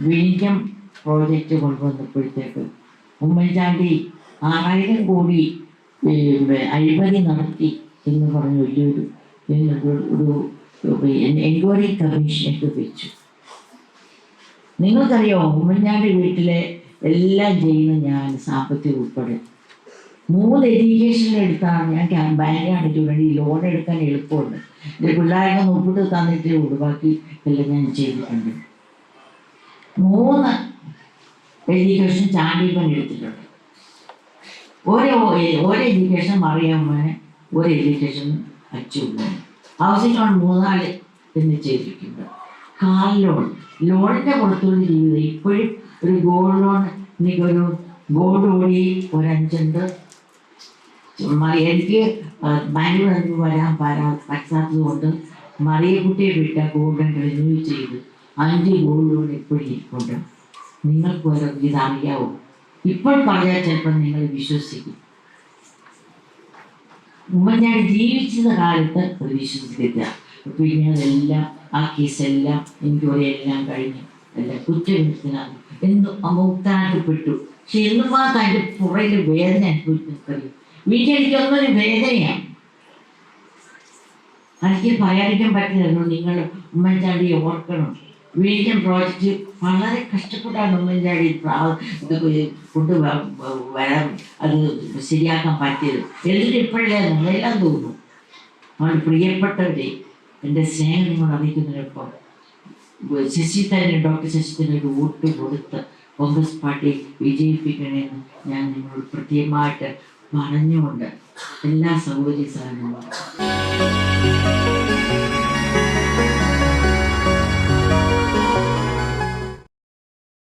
വിഴിഞ്ഞം പ്രോജക്റ്റ് കൊണ്ടുവന്നപ്പോഴത്തേക്ക് ഉമ്മൻചാണ്ടി ആറായിരം കോടി അഴിമതി നടത്തി എന്ന് പറഞ്ഞ വലിയൊരു ഒരു- എൻക്വയറി കമ്മീഷനൊക്കെ വെച്ചു. നിങ്ങൾക്കറിയോ ഉമ്മൻചാണ്ടി വീട്ടിലെ എല്ലാം ചെയ്യുന്ന ഞാൻ സാമ്പത്തികം ഉൾപ്പെടെ. മൂന്ന് എഡ്യൂക്കേഷൻ എടുത്താണ് ഞാൻ ബാങ്കാണ് ചൂടി ലോൺ എടുക്കാൻ എളുപ്പമുണ്ട്. എന്റെ പിള്ളേരൊക്കെ നോക്കിട്ട് തന്നിട്ടേ ഉള്ളൂ ബാക്കി എല്ലാം ഞാൻ ചെയ്തിട്ടുണ്ട്. മൂന്ന് എഡ്യൂക്കേഷൻ ചാണ്ടിപ്പൻ എടുത്തിട്ടുണ്ട്. ഓരോ ഓരോ എഡ്യൂക്കേഷൻ മറിയാമ്മന് ഒരു എഡ്യൂക്കേഷൻ അച്ചുമ്മന് ഹൗസിംഗ് ലോൺ മൂന്നാൽ എന്ന് ചെയ്തിട്ടുണ്ട് കാർ ലോൺ. ലോണിന്റെ പുറത്തുള്ള ജീവിതം ഇപ്പോഴും ഒരു ഗോൾഡ് ലോൺ എനിക്കൊരു ഗോൾഡ് ഓടി ഒരു അഞ്ചുണ്ട് മറി- എനിക്ക് ബാംഗ്ലൂർ വരാൻ പറ്റാത്തത് കൊണ്ട് മറിയക്കുട്ടിയെ വിട്ട ഗോൾഡൻ റിന്യൂ ചെയ്ത്. ഗോൾഡ് ലോൺ എപ്പോഴും ഇരിപ്പുണ്ട്. നിങ്ങൾക്ക് പോലും ഇതറിയാവോ ഇപ്പോൾ പറയാൻ ചിലപ്പോൾ നിങ്ങൾ വിശ്വസിക്കും. ഉമ്മൻചാണ്ടി ജീവിച്ചിരുന്ന കാലത്ത് അത് വിശ്വസിക്കില്ല പിന്നെ അതെല്ലാം ആ കേസെല്ലാം എനിക്ക് എല്ലാം കഴിഞ്ഞു. അല്ല കുറ്റകൃത്യനാണ് എന്നും അമുക്താനപ്പെട്ടു പക്ഷെ എന്നും ആ അതിന്റെ പുറയിൽ വേദന അനുഭവിക്കുന്നറിയും വീട്ടിലെനിക്കൊന്നൊരു വേദനയാണ്. എനിക്ക് പറയാതിരിക്കാൻ പറ്റില്ലല്ലോ നിങ്ങൾ ഉമ്മൻചാണ്ടിയെ ഓർക്കണം വീണ്ടും പ്രോജക്റ്റ് വളരെ കഷ്ടപ്പെട്ടാണ് ഇത് കൊണ്ട് വരാൻ അത് ശരിയാക്കാൻ പറ്റിയത്. എന്നിട്ട് ഇപ്പോഴല്ലേ നമ്മളെല്ലാം തോന്നുന്നു അതുകൊണ്ട് പ്രിയപ്പെട്ടവരെ എന്റെ സ്നേഹം നിങ്ങൾ അറിയിക്കുന്നതിനൊപ്പം ശശി തന്നെ ഡോക്ടർ ശശി തന്നെ ഒരു വോട്ട് കൊടുത്ത് കോൺഗ്രസ് പാർട്ടി വിജയിപ്പിക്കണമെന്ന് ഞാൻ നിങ്ങളോട് പ്രത്യേകമായിട്ട് പറഞ്ഞുകൊണ്ട് എല്ലാ സൗകര്യ സാധനങ്ങളും